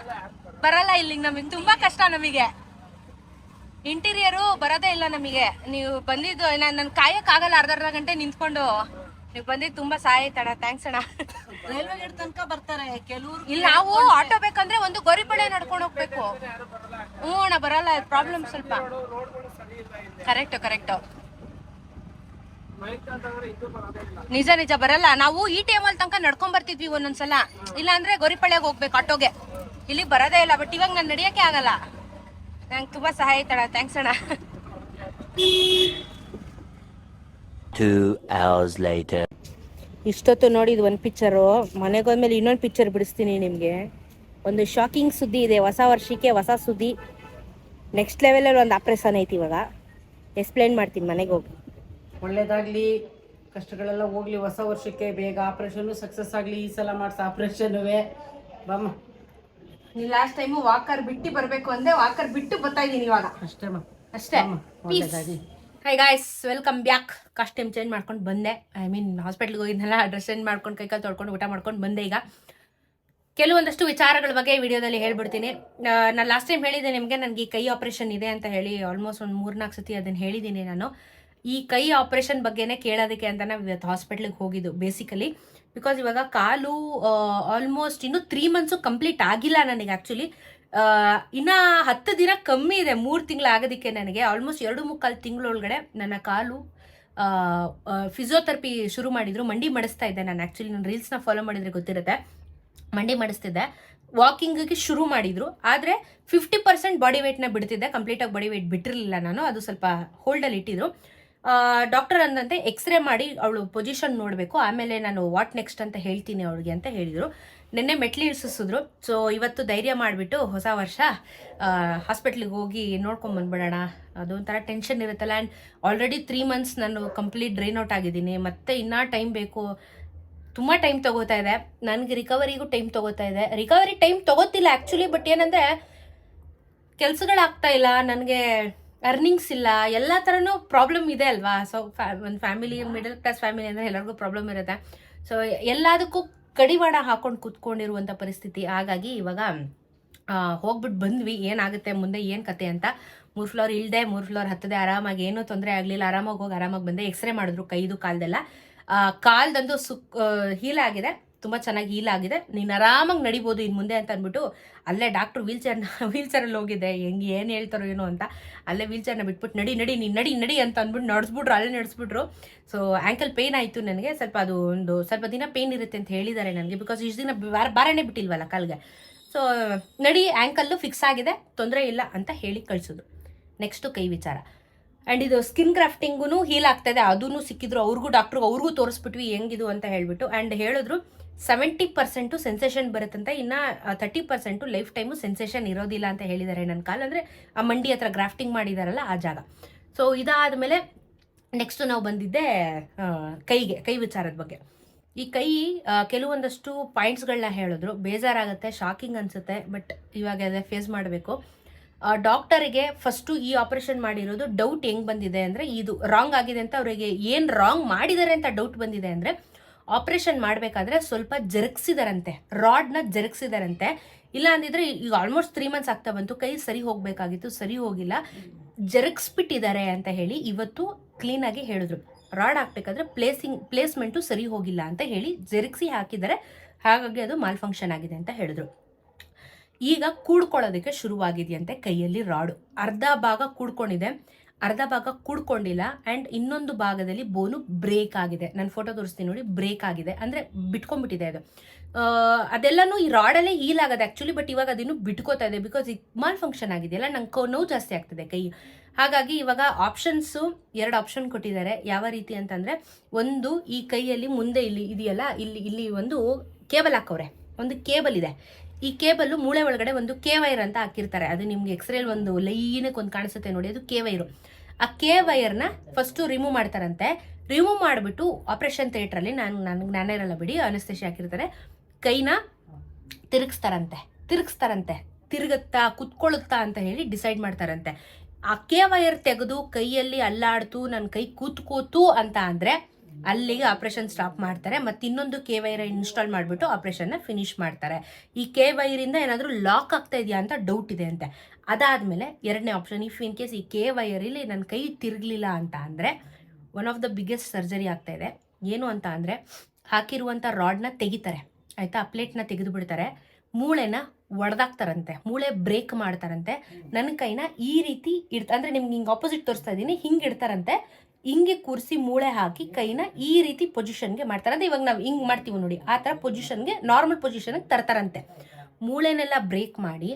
ಬರಲ್ಲ ಇಲ್ಲಿ ನಮಗೆ. ತುಂಬಾ ಕಷ್ಟ ನಮಗೆ. ಇಂಟೀರಿಯರು ಬರೋದೇ ಇಲ್ಲ ನಮಗೆ. ನೀವು ಬಂದಿದ್ದು ನಾನು ನನ್ನ ಕಾಯೋಕ್ಕಾಗಲ್ಲ ಅರ್ಧ ಅರ್ಧ ಗಂಟೆ ನಿಂತ್ಕೊಂಡು. ನೀವು ಬಂದಿದ್ದು ತುಂಬಾ ಸಹಾಯ ಆಯ್ತಣ್ಣ. ಥ್ಯಾಂಕ್ಸ್ ಅಣ್ಣ. ರೈಲ್ವೆ ಗೇಟ್ ತನಕ ಬರ್ತಾರೆ. ಕೆಲವರು ಇಲ್ಲಿ ನಾವು ಆಟೋ ಬೇಕಂದ್ರೆ ಒಂದು ಗೋರಿಪಡೆ ನಡ್ಕೊಂಡು ಹೋಗ್ಬೇಕು. ಹ್ಞೂ ಅಣ್ಣ ಬರಲ್ಲ ಪ್ರಾಬ್ಲಮ್ ಸ್ವಲ್ಪ. ಕರೆಕ್ಟ್ ಕರೆಕ್ಟ್ ನಿಜ ನಿಜ ಬರಲ್ಲ. ನಾವು ಈ ಟೈಮಲ್ಲಿ ತನಕ ನಡ್ಕೊಂಡ್ ಬರ್ತಿದ್ವಿ ಒಂದೊಂದ್ಸಲ. ಇಲ್ಲ ಅಂದ್ರೆ ಗೋರಿಪಳ್ಳಿಗೆ ಹೋಗ್ಬೇಕು ಆಟೋಗೆ. ಇಲ್ಲಿ ಬರೋದೇ ಇಲ್ಲ ಬಟ್ ಇವಾಗ ನಾನು ನಡಿಯಕ್ಕೆ ಆಗಲ್ಲ. ನಂಗೆ ತುಂಬಾ ಸಹಾಯ ಆಯ್ತಣ ಥ್ಯಾಂಕ್ಸ್ ಅಣ್ಣ. Two hours later. ಇಷ್ಟೊತ್ತು ನೋಡಿದ್ ಒಂದು ಪಿಕ್ಚರು ಮನೆಗೆ ಹೋದ್ಮೇಲೆ ಇನ್ನೊಂದು ಪಿಕ್ಚರ್ ಬಿಡಿಸ್ತೀನಿ ನಿಮಗೆ. ಒಂದು ಶಾಕಿಂಗ್ ಸುದ್ದಿ ಇದೆ ಹೊಸ ವರ್ಷಕ್ಕೆ ಹೊಸ ಸುದ್ದಿ. ನೆಕ್ಸ್ಟ್ ಲೆವೆಲಲ್ಲಿ ಒಂದು ಆಪ್ರೇಷನ್ ಐತಿ ಇವಾಗ. ಎಕ್ಸ್ಪ್ಲೇನ್ ಮಾಡ್ತೀನಿ ಮನೆಗೆ ಹೋಗಿ. ಒಳ್ಳೇದಾಗ್ಲಿ ಕಷ್ಟಗಳೆಲ್ಲ ಹೋಗ್ಲಿ ಹೊಸ ವರ್ಷಕ್ಕೆ ಬೇಗ ಆಪರೇಷನ್ ಸಕ್ಸಸ್ ಆಗ್ಲಿ ಈ ಸಲ ಮಾಡ್ಸ ಆಪರೇಷನ್ವೇ ಬಮ್ಮ. ನೀನು ಲಾಸ್ಟ್ ಟೈಮು ವಾಕರ್ ಬಿಟ್ಟು ಬರಬೇಕು ಅಂದೆ ವಾಕರ್ ಬಿಟ್ಟು ಬರ್ತಾ ಇದ್ದೀನಿ ಇವಾಗ. ಅಷ್ಟೇ ಮಾ. ಅಷ್ಟೇ. ಒಳ್ಳೇದಾಗ್ಲಿ. Hi guys welcome back costume change ಮಾಡ್ಕೊಂಡು ಬಂದೆ. ಐ ಮೀನ್ ಹಾಸ್ಪಿಟ್ಲ್ಗೆ ಹೋಗಿದ್ನಲ್ಲ ಡ್ರೆಸ್ ಚೇಂಜ್ ಮಾಡ್ಕೊಂಡು ಕೈಕಾಲು ತೊಳ್ಕೊಂಡು ಊಟ ಮಾಡ್ಕೊಂಡು ಬಂದೆ ಈಗ. ಕೆಲವೊಂದಷ್ಟು ವಿಚಾರಗಳ ಬಗ್ಗೆ ವಿಡಿಯೋದಲ್ಲಿ ಹೇಳ್ಬಿಡ್ತೀನಿ. ನಾನು ಲಾಸ್ಟ್ ಟೈಮ್ ಹೇಳಿದ್ದೆ ನಿಮಗೆ ನನಗೆ ಈ ಕೈ ಆಪರೇಷನ್ ಇದೆ ಅಂತ ಹೇಳಿ ಆಲ್ಮೋಸ್ಟ್ ಒಂದು ಮೂರ್ನಾಲ್ಕು ಸತಿ ಅದನ್ನು ಹೇಳಿದ್ದೀನಿ ನಾನು. ಈ ಕೈ ಆಪರೇಷನ್ ಬಗ್ಗೆನೇ ಕೇಳೋದಕ್ಕೆ ಅಂತ ನಾವು ಇವತ್ತು ಹಾಸ್ಪಿಟ್ಲಿಗೆ ಹೋಗಿದ್ದು ಬೇಸಿಕಲಿ ಬಿಕಾಸ್ ಇವಾಗ ಕಾಲು ಆಲ್ಮೋಸ್ಟ್ ಇನ್ನು ತ್ರೀ ಮಂತ್ಸು ಕಂಪ್ಲೀಟ್ ಆಗಿಲ್ಲ ನನಗೆ ಆ್ಯಕ್ಚುಲಿ ಇನ್ನ ಹತ್ತು ದಿನ ಕಮ್ಮಿ ಇದೆ, ಮೂರು ತಿಂಗಳು ಆಗೋದಕ್ಕೆ ನನಗೆ. ಆಲ್ಮೋಸ್ಟ್ ಎರಡು ಮುಕ್ಕಾಲು ತಿಂಗಳೊಳಗಡೆ ನನ್ನ ಕಾಲು ಫಿಸಿಯೋಥೆರಪಿ ಶುರು ಮಾಡಿದ್ರು. ಮಂಡಿ ಮಡಿಸ್ತಾ ಇದ್ದೆ ನಾನು ಆ್ಯಕ್ಚುಲಿ ನಾನು ರೀಲ್ಸ್ನ ಫಾಲೋ ಮಾಡಿದ್ರೆ ಗೊತ್ತಿರುತ್ತೆ. ಮಂಡಿ ಮಾಡಿಸ್ತಿದ್ದೆ. ವಾಕಿಂಗಿಗೆ ಶುರು ಮಾಡಿದ್ರು. ಆದರೆ ಫಿಫ್ಟಿ ಪರ್ಸೆಂಟ್ ಬಾಡಿ ವೆಯ್ಟ್ನ ಬಿಡ್ತಿದ್ದೆ. ಕಂಪ್ಲೀಟಾಗಿ ಬಾಡಿ ವೆಯ್ಟ್ ಬಿಟ್ಟಿರಲಿಲ್ಲ ನಾನು. ಅದು ಸ್ವಲ್ಪ ಹೋಲ್ಡಲ್ಲಿ ಇಟ್ಟಿದ್ರು. ಡಾಕ್ಟರ್ ಅಂದಂತೆ ಎಕ್ಸ್ರೇ ಮಾಡಿ ಅವಳು ಪೊಸಿಷನ್ ನೋಡಬೇಕು. ಆಮೇಲೆ ನಾನು ವಾಟ್ ನೆಕ್ಸ್ಟ್ ಅಂತ ಹೇಳ್ತೀನಿ ಅವಳಿಗೆ ಅಂತ ಹೇಳಿದರು. ನಿನ್ನೆ ಮೆಟ್ಲು ಇಳಿಸಿದ್ರು ಸೊ ಇವತ್ತು ಧೈರ್ಯ ಮಾಡಿಬಿಟ್ಟು ಹೊಸ ವರ್ಷ ಹಾಸ್ಪಿಟ್ಲಿಗೆ ಹೋಗಿ ನೋಡ್ಕೊಂಡ್ ಬಂದ್ಬಿಡೋಣ. ಅದು ಒಂಥರ ಟೆನ್ಷನ್ ಇರುತ್ತಲ್ಲ. ಆ್ಯಂಡ್ ಆಲ್ರೆಡಿ ತ್ರೀ ಮಂತ್ಸ್ ನಾನು ಕಂಪ್ಲೀಟ್ ಡ್ರೈನ್ ಔಟ್ ಆಗಿದ್ದೀನಿ. ಮತ್ತೆ ಇನ್ನೂ ಟೈಮ್ ಬೇಕು. ತುಂಬ ಟೈಮ್ ತಗೋತಾ ಇದೆ. ನನಗೆ ರಿಕವರಿಗೂ ಟೈಮ್ ತಗೋತಾ ಇದೆ. ರಿಕವರಿ ಟೈಮ್ ತೊಗೋತಿಲ್ಲ ಆ್ಯಕ್ಚುಲಿ ಬಟ್ ಏನಂದರೆ ಕೆಲಸಗಳಾಗ್ತಾ ಇಲ್ಲ. ನನಗೆ ಅರ್ನಿಂಗ್ಸ್ ಇಲ್ಲ, ಎಲ್ಲ ಥರನೂ ಪ್ರಾಬ್ಲಮ್ ಇದೆ ಅಲ್ವಾ? ಸೊ ಫ್ಯಾ ಒಂದು ಫ್ಯಾಮಿಲಿ ಮಿಡಲ್ ಕ್ಲಾಸ್ ಫ್ಯಾಮಿಲಿ ಅಂದರೆ ಎಲ್ಲರಿಗೂ ಪ್ರಾಬ್ಲಮ್ ಇರುತ್ತೆ. ಸೊ ಎಲ್ಲದಕ್ಕೂ ಕಡಿವಾಣ ಹಾಕೊಂಡು ಕೂತ್ಕೊಂಡಿರುವಂಥ ಪರಿಸ್ಥಿತಿ. ಹಾಗಾಗಿ ಇವಾಗ ಹೋಗ್ಬಿಟ್ಟು ಬಂದ್ವಿ. ಏನಾಗುತ್ತೆ, ಮುಂದೆ ಏನು ಕತೆ ಅಂತ? ಮೂರು ಫ್ಲೋರ್ ಇಲ್ಲದೆ ಮೂರು ಫ್ಲೋರ್ ಹತ್ತದೆ, ಆರಾಮಾಗಿ ಏನೂ ತೊಂದರೆ ಆಗಲಿಲ್ಲ. ಆರಾಮಾಗಿ ಹೋಗಿ, ಆರಾಮಾಗಿ ಬಂದೆ. ಎಕ್ಸ್ರೇ ಮಾಡಿದ್ರು ಕೈದು, ಕಾಲ್ದೆಲ್ಲ. ಕಾಲ್ದಂದು ಸುಕ್ ಆಗಿದೆ ತುಂಬ ಚೆನ್ನಾಗಿ ಹೀಲ್ ಆಗಿದೆ. ನೀನು ಆರಾಮಾಗಿ ನಡಿಬೋದು ಇನ್ನು ಮುಂದೆ ಅಂತ ಅಂದ್ಬಿಟ್ಟು ಅಲ್ಲೇ ಡಾಕ್ಟ್ರು ವೀಲ್ ಚೇರ್ನ ವೀಲ್ ಹೋಗಿದೆ. ಹೆಂಗೆ ಏನು ಹೇಳ್ತಾರೋ ಏನೋ ಅಂತ. ಅಲ್ಲೇ ವೀಲ್ ಚೇರ್ನ ಬಿಟ್ಬಿಟ್ಟು ನಡಿ ನಡಿ, ನೀನು ನಡಿ ನಡಿ ಅಂತ ಅಂದ್ಬಿಟ್ಟು ನಡೆಸ್ಬಿಟ್ರು, ಅಲ್ಲೇ ನಡೆಸ್ಬಿಟ್ರು. ಸೊ ಆ್ಯಂಕಲ್ ಪೇನ್ ಆಯಿತು ನನಗೆ. ಸ್ವಲ್ಪ ಅದು ಒಂದು ಸ್ವಲ್ಪ ದಿನ ಪೇನ್ ಇರುತ್ತೆ ಅಂತ ಹೇಳಿದ್ದಾರೆ ನನಗೆ. ಬಿಕಾಸ್ ಇಷ್ಟು ದಿನ ಬಾರ ಬಾರನೇ ಬಿಟ್ಟಿಲ್ವಲ್ಲ ಕಾಲ್ಗೆ. ಸೊ ನಡಿ ಆ್ಯಂಕಲ್ಲು ಫಿಕ್ಸ್ ಆಗಿದೆ. ತೊಂದರೆ ಇಲ್ಲ ಅಂತ ಹೇಳಿ ಕಳಿಸಿದ್ರು. ನೆಕ್ಸ್ಟು ಕೈ ವಿಚಾರ. ಆ್ಯಂಡ್ ಇದು ಸ್ಕಿನ್ ಕ್ರಾಫ್ಟಿಂಗೂ ಹೀಲ್ ಆಗ್ತಾಯಿದೆ ಅದೂ ಸಿಕ್ಕಿದ್ರು. ಅವ್ರಿಗೂ ಡಾಕ್ಟ್ರಿಗೆ ಅವ್ರಿಗೂ ತೋರಿಸ್ಬಿಟ್ವಿ ಹೆಂಗಿದು ಅಂತ ಹೇಳಿಬಿಟ್ಟು. ಆ್ಯಂಡ್ ಹೇಳಿದ್ರು ಸೆವೆಂಟಿ ಪರ್ಸೆಂಟು ಸೆನ್ಸೇಷನ್ ಬರುತ್ತಂತೆ, ಇನ್ನು thirty percent lifetime sensation ಇರೋದಿಲ್ಲ ಅಂತ ಹೇಳಿದ್ದಾರೆ ನನ್ನ ಕಾಲು. ಅಂದರೆ, ಆ ಮಂಡಿ ಹತ್ರ ಗ್ರಾಫ್ಟಿಂಗ್ ಮಾಡಿದಾರಲ್ಲ, ಆ ಜಾಗ. ಸೊ ಇದಾದಮೇಲೆ ನೆಕ್ಸ್ಟು ನಾವು ಬಂದಿದ್ದೆ ಕೈಗೆ, ಕೈ ವಿಚಾರದ ಬಗ್ಗೆ. ಈ ಕೈ ಕೆಲವೊಂದಷ್ಟು ಪಾಯಿಂಟ್ಸ್ಗಳನ್ನ ಹೇಳಿದ್ರು. ಬೇಜಾರಾಗುತ್ತೆ ಶಾಕಿಂಗ್ ಅನಿಸುತ್ತೆ ಬಟ್ ಇವಾಗ ಅದೇ ಫೇಸ್ ಮಾಡಬೇಕು. ಡಾಕ್ಟರಿಗೆ ಫಸ್ಟು ಈ ಆಪರೇಷನ್ ಮಾಡಿರೋದು ಡೌಟ್ ಹೆಂಗೆ ಬಂದಿದೆ ಅಂದರೆ, ಇದು ರಾಂಗ್ ಆಗಿದೆ ಅಂತ ಅವರಿಗೆ ಏನು ರಾಂಗ್ ಮಾಡಿದ್ದಾರೆ ಅಂತ ಡೌಟ್ ಬಂದಿದೆ ಅಂದರೆ ಆಪರೇಷನ್ ಮಾಡಬೇಕಾದ್ರೆ ಸ್ವಲ್ಪ ಜರುಗಿಸಿದಾರಂತೆ ರಾಡ್ನ ಜರುಗಿಸಿದಾರಂತೆ. ಇಲ್ಲ ಅಂದಿದ್ರೆ ಈಗ ಆಲ್ಮೋಸ್ಟ್ ತ್ರೀ ಮಂತ್ಸ್ ಆಗ್ತಾ ಬಂತು, ಕೈ ಸರಿ ಹೋಗಬೇಕಾಗಿತ್ತು, ಸರಿ ಹೋಗಿಲ್ಲ. ಜರುಗಿಸ್ಬಿಟ್ಟಿದ್ದಾರೆ ಅಂತ ಹೇಳಿ ಇವತ್ತು ಕ್ಲೀನಾಗಿ ಹೇಳಿದ್ರು. ರಾಡ್ ಹಾಕ್ಬೇಕಾದ್ರೆ ಪ್ಲೇಸಿಂಗ್ ಪ್ಲೇಸ್ಮೆಂಟು ಸರಿ ಹೋಗಿಲ್ಲ ಅಂತ ಹೇಳಿ ಜರುಗಿಸಿ ಹಾಕಿದ್ದಾರೆ. ಹಾಗಾಗಿ ಅದು ಮಾಲ್ ಫಂಕ್ಷನ್ ಆಗಿದೆ ಅಂತ ಹೇಳಿದ್ರು. ಈಗ ಕೂಡ್ಕೊಳ್ಳೋದಕ್ಕೆ ಶುರುವಾಗಿದೆಯಂತೆ ಕೈಯಲ್ಲಿ ರಾಡು ಅರ್ಧ ಭಾಗ ಕೂಡ್ಕೊಂಡಿದೆ. ಅರ್ಧ ಭಾಗ ಕುಡ್ಕೊಂಡಿಲ್ಲ ಆ್ಯಂಡ್ ಇನ್ನೊಂದು ಭಾಗದಲ್ಲಿ ಬೋನು ಬ್ರೇಕ್ ಆಗಿದೆ. ನಾನು ಫೋಟೋ ತೋರಿಸ್ತೀನಿ ನೋಡಿ ಬ್ರೇಕ್ ಆಗಿದೆ. ಅಂದರೆ ಬಿಟ್ಕೊಂಡ್ಬಿಟ್ಟಿದೆ ಅದು. ಅದೆಲ್ಲನೂ ಈ ರಾಡಲ್ಲೇ ಹೀಲ್ ಆಗೋದು ಆ್ಯಕ್ಚುಲಿ ಬಟ್ ಇವಾಗ ಅದಿನ್ನು ಬಿಟ್ಕೋತಾ ಇದೆ ಬಿಕಾಸ್ ಈಗ ಮಾಲ್ ಫಂಕ್ಷನ್ ಆಗಿದೆಯಲ್ಲ ನಂಗೆ ಕೋ ನೋವು ಜಾಸ್ತಿ ಆಗ್ತಿದೆ ಕೈ. ಹಾಗಾಗಿ ಇವಾಗ ಆಪ್ಷನ್ಸು ಎರಡು ಆಪ್ಷನ್ ಕೊಟ್ಟಿದ್ದಾರೆ. ಯಾವ ರೀತಿ ಅಂತಂದರೆ, ಒಂದು ಈ ಕೈಯಲ್ಲಿ ಮುಂದೆ ಇಲ್ಲಿ ಇದೆಯಲ್ಲ, ಇಲ್ಲಿ ಇಲ್ಲಿ ಒಂದು ಕೇಬಲ್ ಹಾಕೋರೆ ಒಂದು ಕೇಬಲ್ ಇದೆ. ಈ ಕೇಬಲ್ಲು ಮೂಳೆ ಒಳಗಡೆ ಒಂದು ಕೆ ವೈರ್ ಅಂತ ಹಾಕಿರ್ತಾರೆ. ಅದು ನಿಮ್ಗೆ ಎಕ್ಸ್ರೇಲ್ ಒಂದು ಲೈನಕ್ಕೆ ಒಂದು ಕಾಣಿಸುತ್ತೆ ನೋಡಿ, ಅದು ಕೆ ವೈರು. ಆ ಕೆ ವೈರ್ನ ಫಸ್ಟು ರಿಮೂವ್ ಮಾಡ್ತಾರಂತೆ. ರಿಮೂವ್ ಮಾಡಿಬಿಟ್ಟು ಆಪರೇಷನ್ ಥಿಯೇಟ್ರಲ್ಲಿ ನಾನು ನನಗೆ ನಾನೇ ಇರಲ್ಲ ಬಿಡಿ ಅನಸ್ತೇಶಿ ಹಾಕಿರ್ತಾರೆ. ಕೈನ ತಿರುಗಿಸ್ತಾರಂತೆ ತಿರುಗಿಸ್ತಾರಂತೆ. ತಿರುಗುತ್ತಾ, ಕುತ್ಕೊಳ್ಳುತ್ತಾ ಅಂತ ಹೇಳಿ ಡಿಸೈಡ್ ಮಾಡ್ತಾರಂತೆ. ಆ ಕೆ ವೈರ್ ತೆಗೆದು ಕೈಯಲ್ಲಿ ಅಲ್ಲಾಡ್ತು ನನ್ನ ಕೈ ಕೂತ್ಕೋತು ಅಂತ ಅಂದರೆ ಅಲ್ಲಿಗೆ ಆಪ್ರೇಷನ್ ಸ್ಟಾಪ್ ಮಾಡ್ತಾರೆ. ಮತ್ತು ಇನ್ನೊಂದು ಕೆ ವೈರ್ ಇನ್ಸ್ಟಾಲ್ ಮಾಡಿಬಿಟ್ಟು ಆಪ್ರೇಷನ್ನ ಫಿನಿಶ್ ಮಾಡ್ತಾರೆ. ಈ ಕೆ ವೈರಿಂದ ಏನಾದರೂ ಲಾಕ್ ಆಗ್ತಾ ಇದೆಯಾ ಅಂತ ಡೌಟ್ ಇದೆ ಅಂತೆ. ಅದಾದಮೇಲೆ ಎರಡನೇ ಆಪ್ಷನ್ ಇಫ್ ಇನ್ ಕೇಸ್ ಈ ಕೆ ವೈಯರಲ್ಲಿ ನನ್ನ ಕೈ ತಿರುಗಲಿಲ್ಲ ಅಂತ ಅಂದರೆ one of the biggest surgery ಆಗ್ತಾ ಇದೆ. ಏನು ಅಂತ ಅಂದರೆ ಹಾಕಿರುವಂಥ ರಾಡ್ನ ತೆಗಿತಾರೆ, ಆಯಿತಾ? ಪ್ಲೇಟ್ನ ತೆಗೆದು ಬಿಡ್ತಾರೆ. ಮೂಳೆನ ಒಡೆದಾಕ್ತಾರಂತೆ, ಮೂಳೆ ಬ್ರೇಕ್ ಮಾಡ್ತಾರಂತೆ. ನನ್ನ ಕೈನ ಈ ರೀತಿ ಇಡ್ತ, ಅಂದರೆ ನಿಮ್ಗೆ ಹಿಂಗೆ ಆಪೋಸಿಟ್ ತೋರಿಸ್ತಾ ಇದ್ದೀನಿ ಹಿಂಗೆ ಇಡ್ತಾರಂತೆ. ಹಿಂಗೆ ಕೂರಿಸಿ ಮೂಳೆ ಹಾಕಿ ಕೈನ ಈ ರೀತಿ ಪೊಸಿಷನ್ಗೆ ಮಾಡ್ತಾರಂತೆ. ಇವಾಗ ನಾವು ಹಿಂಗೆ ಮಾಡ್ತೀವಿ ನೋಡಿ, ಆ ಥರ ಪೊಸಿಷನ್ಗೆ ನಾರ್ಮಲ್ ಪೊಸಿಷನ್ಗೆ ತರ್ತಾರಂತೆ. ಮೂಳೆನೆಲ್ಲ ಬ್ರೇಕ್ ಮಾಡಿ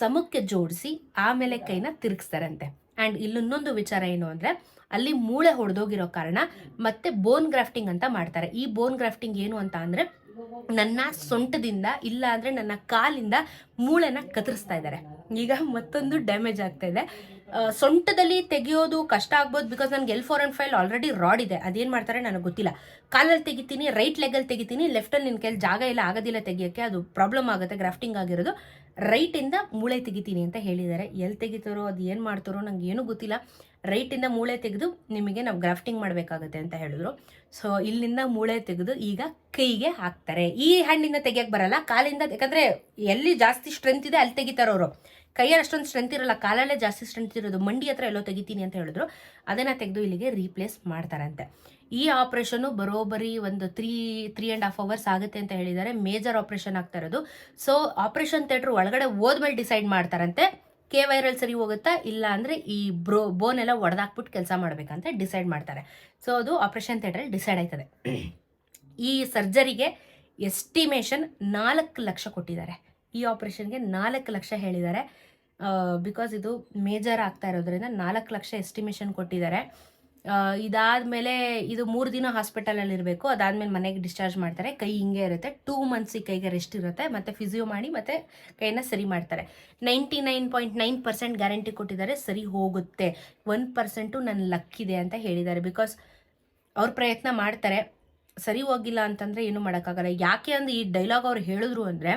ಸಮಕ್ಕೆ ಜೋಡಿಸಿ ಆಮೇಲೆ ಕೈನ ತಿರುಗಿಸ್ತಾರಂತೆ. ಆ್ಯಂಡ್ ಇನ್ನೊಂದು ವಿಚಾರ ಏನು ಅಂದರೆ, ಅಲ್ಲಿ ಮೂಳೆ ಹೊಡೆದೋಗಿರೋ ಕಾರಣ ಮತ್ತೆ ಬೋನ್ ಗ್ರಾಫ್ಟಿಂಗ್ ಅಂತ ಮಾಡ್ತಾರೆ. ಈ ಬೋನ್ ಗ್ರಾಫ್ಟಿಂಗ್ ಏನು ಅಂತ ಅಂದರೆ ನನ್ನ ಸೊಂಟದಿಂದ ಇಲ್ಲ ಅಂದ್ರೆ ನನ್ನ ಕಾಲಿಂದ ಮೂಳೆನ ಕತ್ತರಿಸ್ತಾ ಇದ್ದಾರೆ. ಈಗ ಮತ್ತೊಂದು ಡ್ಯಾಮೇಜ್ ಆಗ್ತಾ ಇದೆ. ಸೊಂಟದಲ್ಲಿ ತೆಗೆಯೋದು ಕಷ್ಟ ಆಗ್ಬೋದು ಬಿಕಾಸ್ ನನಗೆ L four and five already rod ಇದೆ. ಅದೇನು ಮಾಡ್ತಾರೆ ನನಗೆ ಗೊತ್ತಿಲ್ಲ. ಕಾಲಲ್ಲಿ ತೆಗಿತೀನಿ ರೈಟ್ ಲೆಗಲ್ಲಿ ತೆಗಿತೀನಿ ಲೆಫ್ಟಲ್ಲಿ ನಿನ್ನ ಕೈಲಿ ಜಾಗ ಇಲ್ಲ, ಆಗೋದಿಲ್ಲ ತೆಗಿಯೋಕ್ಕೆ ಅದು ಪ್ರಾಬ್ಲಮ್ ಆಗುತ್ತೆ ಗ್ರಾಫ್ಟಿಂಗ್ ಆಗಿರೋದು. ರೈಟಿಂದ ಮೂಳೆ ತೆಗಿತೀನಿ ಅಂತ ಹೇಳಿದ್ದಾರೆ. ಎಲ್ಲಿ ತೆಗಿತಾರೋ, ಅದು ಏನು ಮಾಡ್ತಾರೋ ನಂಗೆ ಏನೂ ಗೊತ್ತಿಲ್ಲ. ರೈಟಿಂದ ಮೂಳೆ ತೆಗೆದು ನಿಮಗೆ ನಾವು ಗ್ರಾಫ್ಟಿಂಗ್ ಮಾಡಬೇಕಾಗುತ್ತೆ ಅಂತ ಹೇಳಿದ್ರು. ಸೊ ಇಲ್ಲಿಂದ ಮೂಳೆ ತೆಗೆದು ಈಗ ಕೈಗೆ ಹಾಕ್ತಾರೆ. ಈ ಹ್ಯಾಂಡಿಂದ ತೆಗಿಯಕ್ಕೆ ಬರಲ್ಲ. ಕಾಲಿಂದ ಯಾಕಂದರೆ ಎಲ್ಲಿ ಜಾಸ್ತಿ ಸ್ಟ್ರೆಂತ್ ಇದೆ, ಅಲ್ಲಿ ತೆಗಿತಾರೆ ಅವರು. ಕೈಯಲ್ಲಿ ಅಷ್ಟೊಂದು ಸ್ಟ್ರೆಂತ್ ಇರಲ್ಲ. ಕಾಲಲ್ಲೇ ಜಾಸ್ತಿ ಸ್ಟ್ರೆಂತ್ ಇರೋದು. ಮಂಡಿ ಹತ್ರ ಎಲ್ಲೋ ತೆಗಿತೀನಿ ಅಂತ ಹೇಳಿದ್ರು. ಅದನ್ನು ತೆಗೆದು ಇಲ್ಲಿಗೆ ರೀಪ್ಲೇಸ್ ಮಾಡ್ತಾರಂತೆ. ಈ ಆಪ್ರೇಷನು ಬರೋಬ್ಬರಿ ಒಂದು three three and half hours ಆಗುತ್ತೆ ಅಂತ ಹೇಳಿದ್ದಾರೆ. ಮೇಜರ್ ಆಪ್ರೇಷನ್ ಆಗ್ತಾ ಇರೋದು. ಸೊ ಆಪ್ರೇಷನ್ ಥಿಯೇಟ್ರ್ ಒಳಗಡೆ ಹೋದ್ಮೇಲೆ ಡಿಸೈಡ್ ಮಾಡ್ತಾರಂತೆ. ಕೆ ವೈರಲ್ ಸರಿ ಹೋಗುತ್ತಾ ಇಲ್ಲ ಅಂದರೆ ಈ ಬ್ರೋ ಬೋನ್ ಎಲ್ಲ ಒಡೆದಾಕ್ಬಿಟ್ಟು ಕೆಲಸ ಮಾಡಬೇಕಂತ ಡಿಸೈಡ್ ಮಾಡ್ತಾರೆ. ಸೊ ಅದು ಆಪ್ರೇಷನ್ ಥಿಯೇಟ್ರಲ್ಲಿ ಡಿಸೈಡ್ ಆಯ್ತದೆ. ಈ ಸರ್ಜರಿಗೆ ಎಸ್ಟಿಮೇಷನ್ ನಾಲ್ಕು ಲಕ್ಷ ಕೊಟ್ಟಿದ್ದಾರೆ. ಈ ಆಪ್ರೇಷನ್ಗೆ ನಾಲ್ಕು ಲಕ್ಷ ಹೇಳಿದ್ದಾರೆ. ಬಿಕಾಸ್ ಇದು ಮೇಜರ್ ಆಗ್ತಾ ಇರೋದ್ರಿಂದ ನಾಲ್ಕು ಲಕ್ಷ ಎಸ್ಟಿಮೇಷನ್ ಕೊಟ್ಟಿದ್ದಾರೆ. ಇದಾದಮೇಲೆ ಇದು ಮೂರು ದಿನ ಹಾಸ್ಪಿಟಲಲ್ಲಿ ಇರಬೇಕು ಅದಾದಮೇಲೆ ಮನೆಗೆ ಡಿಸ್ಚಾರ್ಜ್ ಮಾಡ್ತಾರೆ. ಕೈ ಹಿಂಗೆ ಇರುತ್ತೆ. ಟೂ ಮಂತ್ಸಿಗೆ ಕೈಗೆ ರೆಸ್ಟ್ ಇರುತ್ತೆ. ಮತ್ತೆ ಫಿಸಿಯೋ ಮಾಡಿ ಮತ್ತೆ ಕೈನ ಸರಿ ಮಾಡ್ತಾರೆ. Ninety nine point nine percent guarantee ಕೊಟ್ಟಿದ್ದಾರೆ. ಸರಿ ಹೋಗುತ್ತೆ. ಒನ್ ಪರ್ಸೆಂಟು ನನ್ನ ಲಕ್ಕಿದೆ ಅಂತ ಹೇಳಿದ್ದಾರೆ. ಬಿಕಾಸ್ ಅವ್ರು ಪ್ರಯತ್ನ ಮಾಡ್ತಾರೆ. ಸರಿ ಹೋಗಿಲ್ಲ ಅಂತಂದರೆ ಏನು ಮಾಡೋಕ್ಕಾಗಲ್ಲ. ಯಾಕೆ ಅಂದರೆ ಈ ಡೈಲಾಗ್ ಅವ್ರು ಹೇಳಿದ್ರು ಅಂದರೆ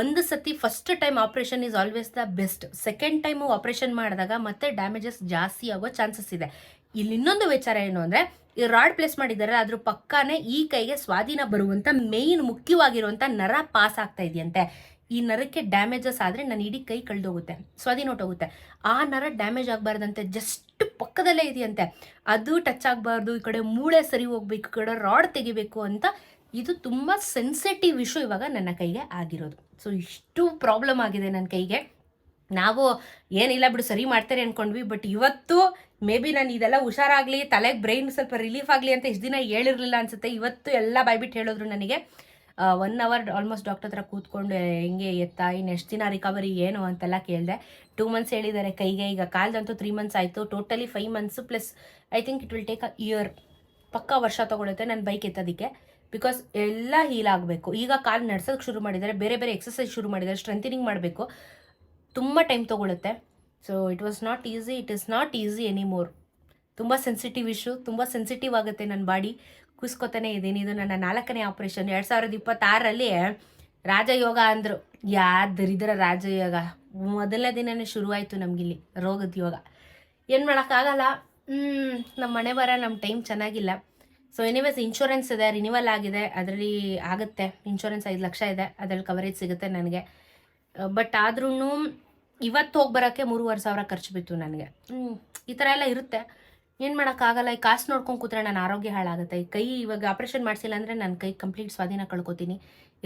ಒಂದು ಸತಿ first time operation is always the best second time operation ಮಾಡಿದಾಗ ಮತ್ತೆ ಡ್ಯಾಮೇಜಸ್ ಜಾಸ್ತಿ ಆಗೋ ಚಾನ್ಸಸ್ ಇದೆ. ಇಲ್ಲಿ ಇನ್ನೊಂದು ವಿಚಾರ ಏನು ಅಂದರೆ, ಈ ರಾಡ್ ಪ್ಲೇಸ್ ಮಾಡಿದ್ದಾರೆ, ಅದ್ರ ಪಕ್ಕಾನೇ ಈ ಕೈಗೆ ಸ್ವಾಧೀನ ಬರುವಂಥ ಮೇಯ್ನ್ ಮುಖ್ಯವಾಗಿರುವಂಥ ನರ ಪಾಸ್ ಆಗ್ತಾ ಇದೆಯಂತೆ. ಈ ನರಕ್ಕೆ ಡ್ಯಾಮೇಜಸ್ ಆದರೆ ನನ್ನ ಇಡೀ ಕೈ ಕಳೆದೋಗುತ್ತೆ, ಸ್ವಾಧೀನ ಹೊಟ್ಟೋಗುತ್ತೆ ಆ ನರ ಡ್ಯಾಮೇಜ್ ಆಗಬಾರ್ದಂತೆ ಜಸ್ಟ್ ಪಕ್ಕದಲ್ಲೇ ಇದೆಯಂತೆ. ಅದು ಟಚ್ ಆಗಬಾರ್ದು, ಈ ಕಡೆ ಮೂಳೆ ಸರಿ ಹೋಗ್ಬೇಕು, ಈ ಕಡೆ ರಾಡ್ ತೆಗಿಬೇಕು ಅಂತ ಇದು ತುಂಬ ಸೆನ್ಸಿಟಿವ್ ಇಶ್ಯೂ ಇವಾಗ ನನ್ನ ಕೈಗೆ ಆಗಿರೋದು. ಸೊ ಇಷ್ಟು ಪ್ರಾಬ್ಲಮ್ ಆಗಿದೆ ನನ್ನ ಕೈಗೆ. ನಾವು ಏನಿಲ್ಲ ಬಿಡು, ಸರಿ ಮಾಡ್ತಾರೆ ಅಂದ್ಕೊಂಡ್ವಿ ಬಟ್ ಇವತ್ತು ಮೇ ಬಿ ನಾನು ಇದೆಲ್ಲ ಹುಷಾರಾಗಲಿ, ತಲೆಗೆ ಬ್ರೈನ್ ಸ್ವಲ್ಪ ರಿಲೀಫ್ ಆಗಲಿ ಅಂತ ಇಷ್ಟು ದಿನ ಹೇಳಿರಲಿಲ್ಲ ಅನ್ಸುತ್ತೆ. ಇವತ್ತು ಎಲ್ಲ ಬಾಯ್ಬಿಟ್ಟು ಹೇಳಿದ್ರು ನನಗೆ ಒನ್ ಅವರ್ ಆಲ್ಮೋಸ್ಟ್ ಡಾಕ್ಟರ್ ಹತ್ರ ಕೂತ್ಕೊಂಡು ಹೆಂಗೆ ಎತ್ತ ಇನ್ನು ಎಷ್ಟು ದಿನ ರಿಕವರಿ ಏನು? ಅಂತೆಲ್ಲ ಕೇಳಿದೆ. ಟೂ ಮಂತ್ಸ್ ಹೇಳಿದ್ದಾರೆ ಕೈಗೆ. ಈಗ ಕಾಲ್ದಂತೂ ತ್ರೀ ಮಂತ್ಸ್ ಆಯಿತು. Totally five months plus I think it will take a year ಪಕ್ಕ ವರ್ಷ ತೊಗೊಳುತ್ತೆ ನನ್ನ ಬೈಕ್ ಎತ್ತೋದಕ್ಕೆ. ಬಿಕಾಸ್ ಎಲ್ಲ ಹೀಲ್ ಆಗಬೇಕು. ಈಗ ಕಾಲು ನಡ್ಸೋಕ್ಕೆ ಶುರು ಮಾಡಿದ್ದಾರೆ. ಬೇರೆ ಬೇರೆ ಎಕ್ಸಸೈಸ್ ಶುರು ಮಾಡಿದ್ದಾರೆ. ಸ್ಟ್ರೆಂಥನಿಂಗ್ ಮಾಡಬೇಕು. ತುಂಬ time ತೊಗೊಳುತ್ತೆ. So it was not easy it is not easy any more ತುಂಬ ಸೆನ್ಸಿಟಿವ್ ಇಶ್ಯೂ ತುಂಬ ಸೆನ್ಸಿಟಿವ್ ಆಗುತ್ತೆ ನನ್ನ ಬಾಡಿ. ಕುಸ್ಕೋತಾನೆ ಇದ್ದೀನಿ. ಇದು ನನ್ನ ನಾಲ್ಕನೇ ಆಪ್ರೇಷನ್ ಎರಡು ಸಾವಿರದ ಇಪ್ಪತ್ತಾರರಲ್ಲಿ ರಾಜಯೋಗ ಅಂದರು. ಯಾವ್ದರಿದ್ರ ರಾಜಯೋಗ ಮೊದಲ ದಿನನೇ ಶುರುವಾಯಿತು ನಮಗಿಲ್ಲಿ ರೋಗದ ಯೋಗ. ಏನು ಮಾಡೋಕ್ಕಾಗಲ್ಲ. ನಮ್ಮ ಮನೆ ಬರ ನಮ್ಮ ಟೈಮ್ ಚೆನ್ನಾಗಿಲ್ಲ. ಸೊ ಎನಿವೇಸ್ ಇನ್ಶೂರೆನ್ಸ್ ಇದೆ ರಿನಿವಲ್ ಆಗಿದೆ. ಅದರಲ್ಲಿ ಆಗುತ್ತೆ. ಇನ್ಶೂರೆನ್ಸ್ ಐದು ಲಕ್ಷ ಇದೆ. ಅದರಲ್ಲಿ ಕವರೇಜ್ ಸಿಗುತ್ತೆ ನನಗೆ. ಬಟ್ ಆದ್ರೂ ಇವತ್ತು ಹೋಗಿ ಬರೋಕ್ಕೆ ಮೂರುವರೆ ಸಾವಿರ ಖರ್ಚು ಬಿತ್ತು ನನಗೆ. ಈ ಥರ ಎಲ್ಲ ಇರುತ್ತೆ. ಏನು ಮಾಡೋಕ್ಕಾಗಲ್ಲ, ಈ ಕಾಸು ನೋಡ್ಕೊಂಡು ಕೂತ್ರೆ ನನ್ನ ಆರೋಗ್ಯ ಹಾಳಾಗುತ್ತೆ. ಈ ಕೈ ಇವಾಗ ಆಪ್ರೇಷನ್ ಮಾಡಿಸಿಲ್ಲ ಅಂದರೆ ನನ್ನ ಕೈ ಕಂಪ್ಲೀಟ್ ಸ್ವಾಧೀನ ಕಳ್ಕೊತೀನಿ.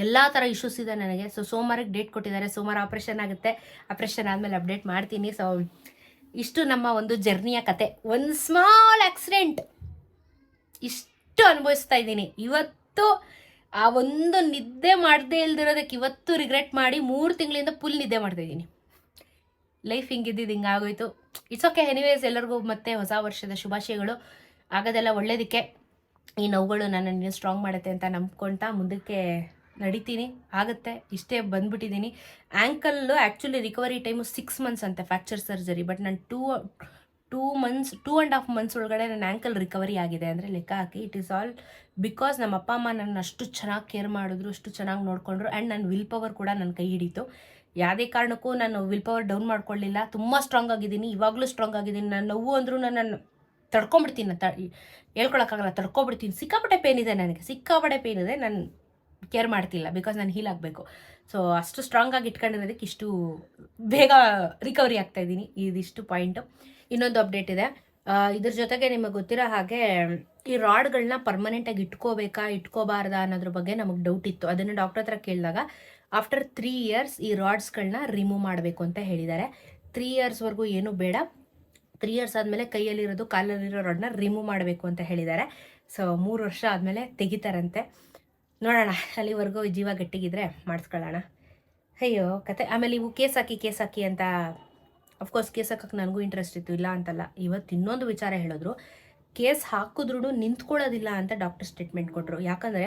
ಎಲ್ಲ ಥರ ಇಶ್ಯೂಸ್ ಇದೆ ನನಗೆ. ಸೊ ಸೋಮವಾರಕ್ಕೆ ಡೇಟ್ ಕೊಟ್ಟಿದ್ದಾರೆ. ಸೋಮವಾರ ಆಪ್ರೇಷನ್ ಆಗುತ್ತೆ. ಆಪ್ರೇಷನ್ ಆದಮೇಲೆ ಅಪ್ಡೇಟ್ ಮಾಡ್ತೀನಿ. ಸೊ ಇಷ್ಟು ನಮ್ಮ ಒಂದು ಜರ್ನಿಯ ಕತೆ. ಒಂದು ಸ್ಮಾಲ್ ಆಕ್ಸಿಡೆಂಟ್ ಇಷ್ಟು ಅನುಭವಿಸ್ತಾ ಇದ್ದೀನಿ. ಇವತ್ತು ಆ ಒಂದು ನಿದ್ದೆ ಮಾಡದೇ ಇಲ್ದಿರೋದಕ್ಕೆ ಇವತ್ತು ರಿಗ್ರೆಟ್ ಮಾಡಿ ಮೂರು ತಿಂಗಳಿಂದ ಫುಲ್ ನಿದ್ದೆ ಮಾಡ್ತಾ ಇದ್ದೀನಿ. ಲೈಫ್ ಹಿಂಗಿದ್ದಿದ್ದು ಹಿಂಗಾಗೋಯ್ತು ಇಟ್ಸ್ ಓಕೆ ಎನಿವೇಸ್ ಎಲ್ಲರಿಗೂ ಮತ್ತೆ ಹೊಸ ವರ್ಷದ ಶುಭಾಶಯಗಳು. ಆಗೋದೆಲ್ಲ ಒಳ್ಳೇದಕ್ಕೆ. ಈ ನೋವುಗಳು ನನ್ನನ್ನು ಸ್ಟ್ರಾಂಗ್ ಮಾಡುತ್ತೆ ಅಂತ ನಂಬ್ಕೊಳ್ತಾ ಮುಂದಕ್ಕೆ ನಡಿತೀನಿ. ಆಗುತ್ತೆ. ಇಷ್ಟೇ ಬಂದ್ಬಿಟ್ಟಿದ್ದೀನಿ ankle actually recovery time six months ಅಂತೆ ಫ್ಯಾಕ್ಚರ್ ಸರ್ಜರಿ ಬಟ್ ನಾನು two two months two and half months ಒಳಗಡೆ ನನ್ನ ಆ್ಯಂಕಲ್ ರಿಕವರಿ ಆಗಿದೆ ಅಂದರೆ ಲೆಕ್ಕ ಹಾಕಿ ಇಟ್ ಈಸ್ ಆಲ್ ಬಿಕಾಸ್ ನಮ್ಮ ಅಪ್ಪ ಅಮ್ಮ ನನ್ನ ಅಷ್ಟು ಚೆನ್ನಾಗಿ ಕೇರ್ ಮಾಡಿದ್ರು, ಅಷ್ಟು ಚೆನ್ನಾಗಿ ನೋಡಿಕೊಂಡ್ರು. ಆ್ಯಂಡ್ ನನ್ನ ವಿಲ್ ಪವರ್ ಕೂಡ ನನ್ನ ಕೈ ಹಿಡಿತು. ಯಾವುದೇ ಕಾರಣಕ್ಕೂ ನಾನು ವಿಲ್ ಪವರ್ ಡೌನ್ ಮಾಡ್ಕೊಳ್ಳಿಲ್ಲ. ತುಂಬ ಸ್ಟ್ರಾಂಗ್ ಆಗಿದ್ದೀನಿ. ಇವಾಗಲೂ ಸ್ಟ್ರಾಂಗ್ ಆಗಿದ್ದೀನಿ. ನಾನು ನೋವು ಅಂದರೂ ನಾನು ತಡ್ಕೊಂಬಿಡ್ತೀನಿ. ತ ಹೇಳ್ಕೊಳಕ್ಕಾಗಲ್ಲ. ತಡ್ಕೊಬಿಡ್ತೀನಿ. ಸಿಕ್ಕಾಪಟ್ಟೆ ಪೇನ್ ಇದೆ ನನಗೆ. ಸಿಕ್ಕಾಪಟ್ಟೆ ಪೇನ್ ಇದೆ. ನಾನು ಕೇರ್ ಮಾಡ್ತಿಲ್ಲ. ಬಿಕಾಸ್ ನಾನು ಹೀಲ್ ಆಗಬೇಕು. ಸೊ ಅಷ್ಟು ಸ್ಟ್ರಾಂಗಾಗಿ ಇಟ್ಕೊಂಡಿರೋದಕ್ಕೆ ಇಷ್ಟು ಬೇಗ ರಿಕವರಿ ಆಗ್ತಾ ಇದ್ದೀನಿ. ಇದಿಷ್ಟು ಪಾಯಿಂಟು ಇನ್ನೊಂದು ಅಪ್ಡೇಟ್ ಇದೆ. ಇದ್ರ ಜೊತೆಗೆ ನಿಮಗೆ ಗೊತ್ತಿರೋ ಹಾಗೆ, ಈ ರಾಡ್ಗಳನ್ನ ಪರ್ಮನೆಂಟಾಗಿ ಇಟ್ಕೋಬೇಕಾ, ಇಟ್ಕೋಬಾರ್ದಾ ಅನ್ನೋದ್ರ ಬಗ್ಗೆ ನಮಗೆ ಡೌಟ್ ಇತ್ತು. ಅದನ್ನು ಡಾಕ್ಟರ್ ಹತ್ರ ಕೇಳಿದಾಗ ಆಫ್ಟರ್ ತ್ರೀ ಇಯರ್ಸ್ ಈ ರಾಡ್ಸ್ಗಳನ್ನ ರಿಮೂವ್ ಮಾಡಬೇಕು ಅಂತ ಹೇಳಿದ್ದಾರೆ. ತ್ರೀ ಇಯರ್ಸ್ವರೆಗೂ ಏನು ಬೇಡ. ತ್ರೀ ಇಯರ್ಸ್ ಆದಮೇಲೆ ಕೈಯಲ್ಲಿರೋದು, ಕಾಲಲ್ಲಿರೋ ರಾಡ್ನ ರಿಮೂವ್ ಮಾಡಬೇಕು ಅಂತ ಹೇಳಿದ್ದಾರೆ. ಸೊ ಮೂರು ವರ್ಷ ಆದಮೇಲೆ ತೆಗಿತಾರಂತೆ. ನೋಡೋಣ, ಅಲ್ಲಿವರೆಗೂ ಜೀವ ಗಟ್ಟಿಗಿದ್ರೆ ಮಾಡಿಸ್ಕೊಳ್ಳೋಣ. ಅಯ್ಯೋ, ಕತೆ. ಆಮೇಲೆ ಇವು ಕೇಸ್ ಹಾಕಿ, ಕೇಸ್ ಅಂತ ಅಫ್ಕೋರ್ಸ್ ಕೇಸ್ ಹಾಕಕ್ಕೆ ನನಗೂ ಇಂಟ್ರೆಸ್ಟ್ ಇತ್ತು, ಇಲ್ಲ ಅಂತಲ್ಲ. ಇವತ್ತು ಇನ್ನೊಂದು ವಿಚಾರ ಹೇಳಿದ್ರು. ಕೇಸ್ ಹಾಕಿದ್ರೂ ನಿಂತ್ಕೊಳ್ಳೋದಿಲ್ಲ ಅಂತ ಡಾಕ್ಟರ್ ಸ್ಟೇಟ್ಮೆಂಟ್ ಕೊಟ್ಟರು ಯಾಕಂದರೆ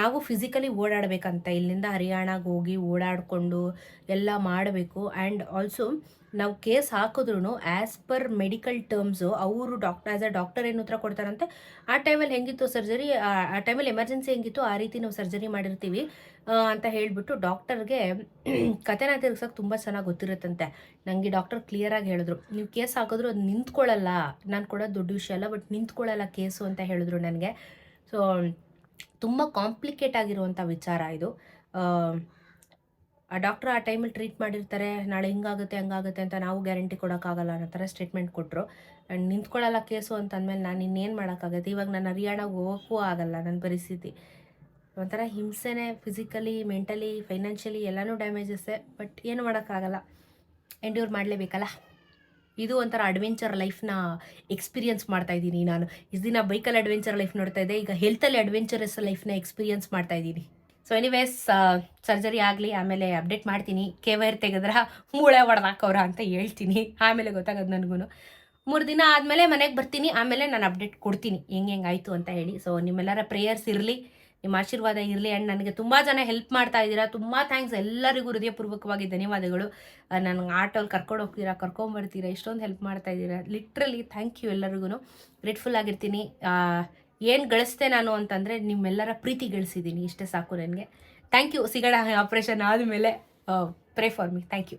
ನಾವು ಫಿಸಿಕಲಿ ಓಡಾಡಬೇಕಂತ, ಇಲ್ಲಿಂದ ಹರಿಯಾಣಗೆ ಹೋಗಿ ಓಡಾಡಿಕೊಂಡು ಎಲ್ಲ ಮಾಡಬೇಕು. ಆ್ಯಂಡ್ ಆಲ್ಸೋ ನಾವು ಕೇಸ್ ಹಾಕಿದ್ರೂ ಆ್ಯಸ್ ಪರ್ ಮೆಡಿಕಲ್ ಟರ್ಮ್ಸು ಅವರು ಡಾಕ್ಟರ್ ಆ್ಯಸ್ ಅ ಡಾಕ್ಟರ್ ಏನು ಉತ್ತರ ಕೊಡ್ತಾರಂತೆ? ಆ ಟೈಮಲ್ಲಿ ಹೆಂಗಿತ್ತು ಸರ್ಜರಿ ಆ ಟೈಮಲ್ಲಿ ಎಮರ್ಜೆನ್ಸಿ ಹೆಂಗಿತ್ತು? ಆ ರೀತಿ ನಾವು ಸರ್ಜರಿ ಮಾಡಿರ್ತೀವಿ. ಅಂತ ಹೇಳಿಬಿಟ್ಟು ಡಾಕ್ಟರ್ಗೆ ಕತೆನ ತಿರ್ಗ್ಸೋಕೆ ತುಂಬ ಚೆನ್ನಾಗಿ ಗೊತ್ತಿರುತ್ತಂತೆ. ನನಗೆ ಡಾಕ್ಟರ್ ಕ್ಲಿಯರಾಗಿ ಹೇಳಿದ್ರು ನೀವು ಕೇಸ್ ಹಾಕಿದ್ರು ಅದು ನಿಂತ್ಕೊಳ್ಳಲ್ಲ ನಾನು ಕೊಡೋದು ದೊಡ್ಡ ವಿಷಯ ಅಲ್ಲ ಬಟ್ ನಿಂತ್ಕೊಳ್ಳಲ್ಲ ಕೇಸು ಅಂತ ಹೇಳಿದ್ರು ನನಗೆ. ಸೊ ತುಂಬ ಕಾಂಪ್ಲಿಕೇಟ್ ಆಗಿರುವಂಥ ವಿಚಾರ ಇದು. ಆ, ಡಾಕ್ಟರ್ ಆ ಟೈಮಲ್ಲಿ ಟ್ರೀಟ್ ಮಾಡಿರ್ತಾರೆ ನಾಳೆ ಹಿಂಗಾಗುತ್ತೆ ಹಂಗಾಗುತ್ತೆ ಅಂತ ನಾವು ಗ್ಯಾರಂಟಿ ಕೊಡೋಕ್ಕಾಗಲ್ಲ ಅನ್ನೋ ಥರ ಸ್ಟೇಟ್ಮೆಂಟ್ ಕೊಟ್ಟರು ಆ್ಯಂಡ್ ನಿಂತ್ಕೊಳ್ಳಲ್ಲ ಕೇಸು ಅಂತ ಅಂದಮೇಲೆ ನಾನು ಇನ್ನೇನು ಮಾಡೋಕ್ಕಾಗತ್ತೆ? ಇವಾಗ ನಾನು ಹರಿಯಾಣಗೆ ಹೋಗೋಕ್ಕೂ ಆಗಲ್ಲ ನನ್ನ ಪರಿಸ್ಥಿತಿ. ಒಂಥರ ಹಿಂಸೆನೆ ಫಿಸಿಕಲಿ ಮೆಂಟಲಿ ಫೈನಾನ್ಷಿಯಲಿ ಎಲ್ಲನೂ ಡ್ಯಾಮೇಜಸ್ಸೇ ಬಟ್ ಏನು ಮಾಡೋಕ್ಕಾಗಲ್ಲ. ಎಂಡ್ಯೂರ್ ಮಾಡಲೇಬೇಕಲ್ಲ. ಇದು ಒಂಥರ ಅಡ್ವೆಂಚರ್ ಲೈಫ್ನ ಎಕ್ಸ್ಪೀರಿಯನ್ಸ್ ಮಾಡ್ತಾ ಇದ್ದೀನಿ ನಾನು. ಇಸ್ ದಿನ ಬೈಕಲ್ಲಿ ಅಡ್ವೆಂಚರ್ ಲೈಫ್ ನೋಡ್ತಾ ಇದ್ದೆ. ಈಗ ಹೆಲ್ತಲ್ಲಿ ಅಡ್ವೆಂಚರಸ್ ಲೈಫ್ನ ಎಕ್ಸ್ಪೀರಿಯನ್ಸ್ ಮಾಡ್ತಾ ಇದ್ದೀನಿ. ಸೊ ಎನಿವೇಸ್ ಸರ್ಜರಿ ಆಗಲಿ, ಆಮೇಲೆ ಅಪ್ಡೇಟ್ ಮಾಡ್ತೀನಿ. ಕೆ ವೈರ್ ತೆಗೆದ್ರ ಮೂಳೆ ಹೊಡೆದಾಕವ್ರ ಅಂತ ಹೇಳ್ತೀನಿ. ಆಮೇಲೆ ಗೊತ್ತಾಗೋದು ನನಗೂ ಮೂರು ದಿನ ಆದಮೇಲೆ ಮನೆಗೆ ಬರ್ತೀನಿ. ಆಮೇಲೆ ನಾನು ಅಪ್ಡೇಟ್ ಕೊಡ್ತೀನಿ. ಹೆಂಗೆ ಹೆಂಗೆ ಆಯಿತು ಅಂತ ಹೇಳಿ. ಸೊ ನಿಮ್ಮೆಲ್ಲರ ಪ್ರೇಯರ್ಸ್ ಇರಲಿ. ನಿಮ್ಮ ಆಶೀರ್ವಾದ ಇರಲಿ ಆ್ಯಂಡ್ ನನಗೆ ತುಂಬ ಜನ ಹೆಲ್ಪ್ ಮಾಡ್ತಾ ಇದ್ದೀರಾ. ತುಂಬ ಥ್ಯಾಂಕ್ಸ್ ಎಲ್ಲರಿಗೂ ಹೃದಯಪೂರ್ವಕವಾಗಿ ಧನ್ಯವಾದಗಳು. ನನಗೆ ಆಟೋಲ್ಲಿ ಕರ್ಕೊಂಡು ಹೋಗ್ತೀರಾ ಕರ್ಕೊಂಬರ್ತೀರಾ ಇಷ್ಟೊಂದು ಹೆಲ್ಪ್ ಮಾಡ್ತಾ ಇದ್ದೀರಾ. ಲಿಟ್ರಲಿ ಥ್ಯಾಂಕ್ ಯು ಎಲ್ಲರಿಗೂ ಗ್ರೇಟ್ಫುಲ್ ಆಗಿರ್ತೀನಿ. ಏನು ಗಳಿಸ್ದೆ ನಾನು ಅಂತಂದರೆ ನಿಮ್ಮೆಲ್ಲರ ಪ್ರೀತಿ ಗಳಿಸಿದ್ದೀನಿ. ಇಷ್ಟೇ ಸಾಕು ನನಗೆ. ಥ್ಯಾಂಕ್ ಯು ಸಿಗೋಣ ಆಪ್ರೇಷನ್ ಆದಮೇಲೆ pray for me thank you